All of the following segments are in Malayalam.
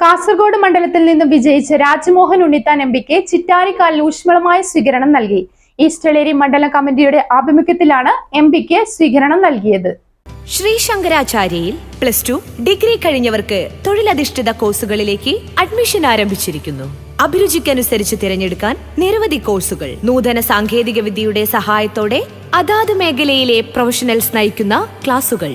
കാസർഗോഡ് മണ്ഡലത്തിൽ നിന്ന് വിജയിച്ച രാജ്മോഹൻ ഉണ്ണിത്താൻ എം പിക്ക് ചിറ്റാരിക്കാലിൽ ഊഷ്മളമായ സ്വീകരണം നൽകി. ഈസ്റ്റളേരി മണ്ഡലം കമ്മിറ്റിയുടെ ആഭിമുഖ്യത്തിലാണ് എം പിക്ക് സ്വീകരണം നൽകിയത്. ശ്രീ ശങ്കരാചാര്യയിൽ പ്ലസ് ടു ഡിഗ്രി കഴിഞ്ഞവർക്ക് തൊഴിലധിഷ്ഠിത കോഴ്സുകളിലേക്ക് അഡ്മിഷൻ ആരംഭിച്ചിരിക്കുന്നു. അഭിരുചിക്കനുസരിച്ച് തിരഞ്ഞെടുക്കാൻ നിരവധി കോഴ്സുകൾ. നൂതന സാങ്കേതിക വിദ്യയുടെ സഹായത്തോടെ അതാത് മേഖലയിലെ പ്രൊഫഷണൽസ് നയിക്കുന്ന ക്ലാസുകൾ.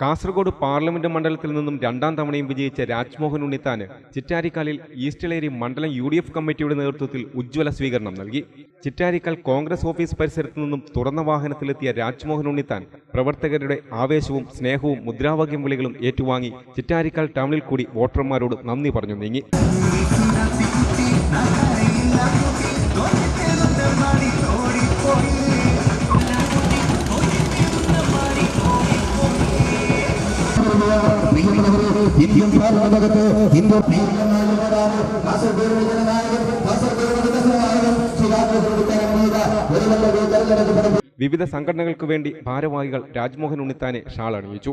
Kasaragod parliament മണ്ഡലത്തിൽ നിന്നും രണ്ടാം തവണയും വിജയിച്ച രാജ്മോഹൻ ഉണ്ണിത്താന് ചിറ്റാരിക്കാലിൽ ഈസ്റ്റിലേരി മണ്ഡലം യു കമ്മിറ്റിയുടെ നേതൃത്വത്തിൽ ഉജ്ജ്വല സ്വീകരണം നൽകി. ചിറ്റാരിക്കാൽ കോൺഗ്രസ് ഓഫീസ് പരിസരത്ത് നിന്നും തുറന്ന വാഹനത്തിലെത്തിയ രാജ്മോഹൻ ഉണ്ണിത്താൻ പ്രവർത്തകരുടെ ആവേശവും സ്നേഹവും മുദ്രാവാക്യം വിളികളും ഏറ്റുവാങ്ങി ചിറ്റാരിക്കാൽ ടൗണിൽ കൂടി വോട്ടർമാരോട് നന്ദി പറഞ്ഞു നീങ്ങി. ഇന്ത്യൻ പാർലമെന്റകത്ത് ഇന്ത്യൻ കാസർഗോഡ് ജനനായകൻ കാസർഗോഡ് ഒരു നല്ല വിവിധ സംഘടനകൾക്ക് വേണ്ടി ഭാരവാഹികൾ രാജ്മോഹൻ ഉണ്ണിത്താനെ ഷാൾ അണിയിച്ചു.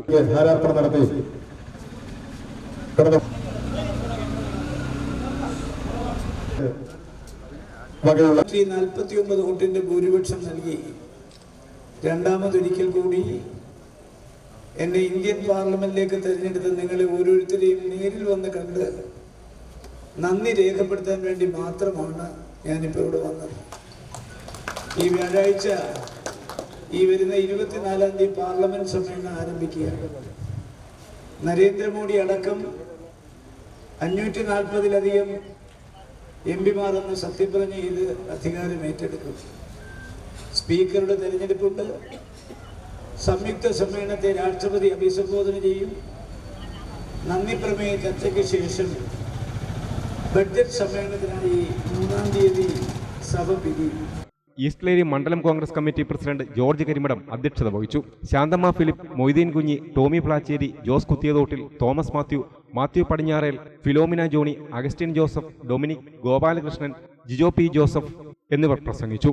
നാൽപ്പത്തി ഒമ്പത് വോട്ടിന്റെ ഭൂരിപക്ഷം നൽകി. രണ്ടാമതൊരിക്കൽ കൂടി എന്നെ ഇന്ത്യൻ പാർലമെന്റിലേക്ക് തിരഞ്ഞെടുത്ത് നിങ്ങളെ ഓരോരുത്തരെയും നേരിൽ വന്ന് കണ്ട് നന്ദി രേഖപ്പെടുത്താൻ വേണ്ടി മാത്രമാണ് ഞാനിപ്പോൾ ഇവിടെ വന്നത്. ഈ വ്യാഴാഴ്ച ഈ വരുന്ന ഇരുപത്തിനാലാം തീയതി പാർലമെന്റ് സമ്മേളനം ആരംഭിക്കുകയാണ്. നരേന്ദ്രമോദി അടക്കം അഞ്ഞൂറ്റി നാൽപ്പതിലധികം എം പിമാർ എന്ന് സത്യപ്രതിജ്ഞ ചെയ്ത് അധികാരം ഏറ്റെടുക്കും സ്പീക്കറുടെ തെരഞ്ഞെടുപ്പുണ്ട്. സംയുക്ത സമ്മേളനത്തെ രാഷ്ട്രപതി അഭിസംബോധന ചെയ്യും. നന്ദി പ്രമേയ ചർച്ചയ്ക്ക് ശേഷം ബഡ്ജറ്റ് സമ്മേളനത്തിനായി മൂന്നാം തീയതി സഭ പിരിയും. ഈസ്റ്റ്ലേരി മണ്ഡലം കോൺഗ്രസ് കമ്മിറ്റി പ്രസിഡന്റ് ജോർജ് കരിമഠം അധ്യക്ഷത വഹിച്ചു. Shanthamma Philip Moideen Kunhi Tomy Plachery Jose കുത്തിയതോട്ടിൽ Thomas Mathew Mathew Padinjarel Philomena Johnny Augustine Joseph Dominic Gopalakrishnan Jijo P Joseph എന്നിവർ പ്രസംഗിച്ചു.